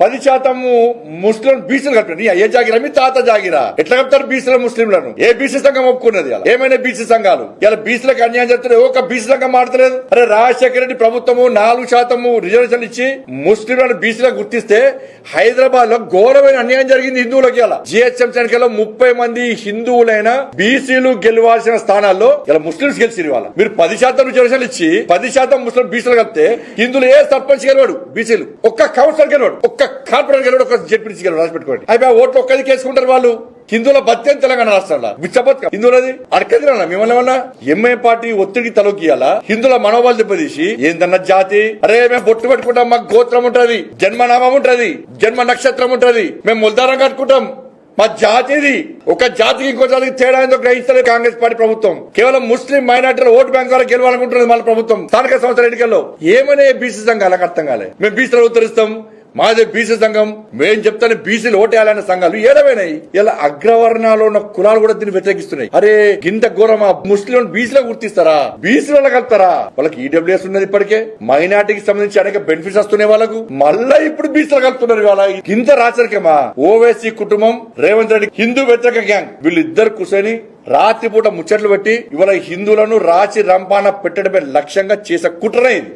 పది శాతము ముస్లిం బీసీలు కలిపిన ఏ జాగిరా? మీ తాత జాగిరా? ఎట్లా కలుపుతారు బీసీల ముస్లింలను? ఏ బీసీ సంఘం ఒప్పుకున్నది ఏమైనా బీసీ సంఘాలు? ఇలా బీసీలకు అన్యాయం చేస్తున్నారు. ఒక బీసీ సంఘం మాడతలేదు అరే రాజశేఖర రెడ్డి ప్రభుత్వము నాలుగు శాతము రిజర్వేషన్ ఇచ్చి ముస్లింలను బీసీలకు గుర్తిస్తే హైదరాబాద్లో ఘోరమైన అన్యాయం జరిగింది హిందువులకి ఇలా జిహెచ్ఎం సంఖ్యలో ముప్పై మంది హిందువులైన బీసీలు గెలవాల్సిన స్థానాల్లో ఇలా ముస్లింస్ గెలిచిరు వాళ్ళ మీరు పది శాతం రిజర్వేషన్ ఇచ్చి పది శాతం ముస్లిం బీసీలు కలిపితే హిందువులు ఏ సర్పంచ్ గెలవాడు? బీసీలు. ఒక్క కౌన్సిలర్ గెలవాడు. ఒక్క కార్పొరేట్ గెలవాడు ఒక జడ్పీసీ గెలవాడు రాసి పెట్టుకోండి అయిపోయి ఓట్లు ఒక్కది కేసుకుంటారు వాళ్ళు. హిందువుల బత్యం తెలంగాణ రాష్ట్రంలో. విచ్చబత్ హిందువులది? అడకదిరా మిమ్మల్ని ఏమన్నా? ఎంఐ పార్టీ ఒత్తిడికి తలొక్కియాలా? హిందువుల మనోబలు దెబ్బతీసి ఏందన్న జాతి? అరే మేము బొట్టు పెట్టుకుంటాం మాకు గోత్రం ఉంటది జన్మనామం ఉంటది జన్మ నక్షత్రం ఉంటది మేము ముల్దారం కట్టుకుంటాం. మా జాతిది. ఒక జాతికి ఇంకో జాతికి తేడా ఏందో గ్రహించలేదు కాంగ్రెస్ పార్టీ ప్రభుత్వం. కేవలం ముస్లిం మైనార్టీల ఓటు బ్యాంక్ ద్వారా గెలవాలనుకుంటున్నది మన ప్రభుత్వం. స్థానిక సంస్థల ఎన్నికల్లో ఏమనే బీసీ సంఘాలకు అర్థం కాలే. మేము బీసీలు ఉత్తరిస్తాం మాదే బీసీ సంఘం మేం చెప్తానే బీసీలు ఓటేయాలనే సంఘాలు ఏడవైనాయి ఇలా అగ్రవర్ణాలు ఉన్న కులాలు కూడా దీన్ని వ్యతిరేకిస్తున్నాయి. అరే గింత ఘోరమా ముస్లిం బీసీలో గుర్తిస్తారా? బీసీలో కలుతారా వాళ్ళకి ఈడబ్ల్యూఎస్ ఉన్నది ఇప్పటికే. మైనార్టీకి సంబంధించి అనేక బెనిఫిట్స్ వస్తున్నాయి వాళ్ళకు. మళ్ళా ఇప్పుడు బీసీలో కలుపుతున్నారు వాళ్ళ గింత రాచరికమా? ఓవైసీ కుటుంబం రేవంత్ రెడ్డి హిందూ వ్యతిరేక గ్యాంగ్. వీళ్ళిద్దరు కూర్చొని రాత్రిపూట ముచ్చట్లు పెట్టి ఇవాళ హిందువులను రాచి రంపాన పెట్టడమే లక్ష్యంగా చేసే కుట్రనే ఇది.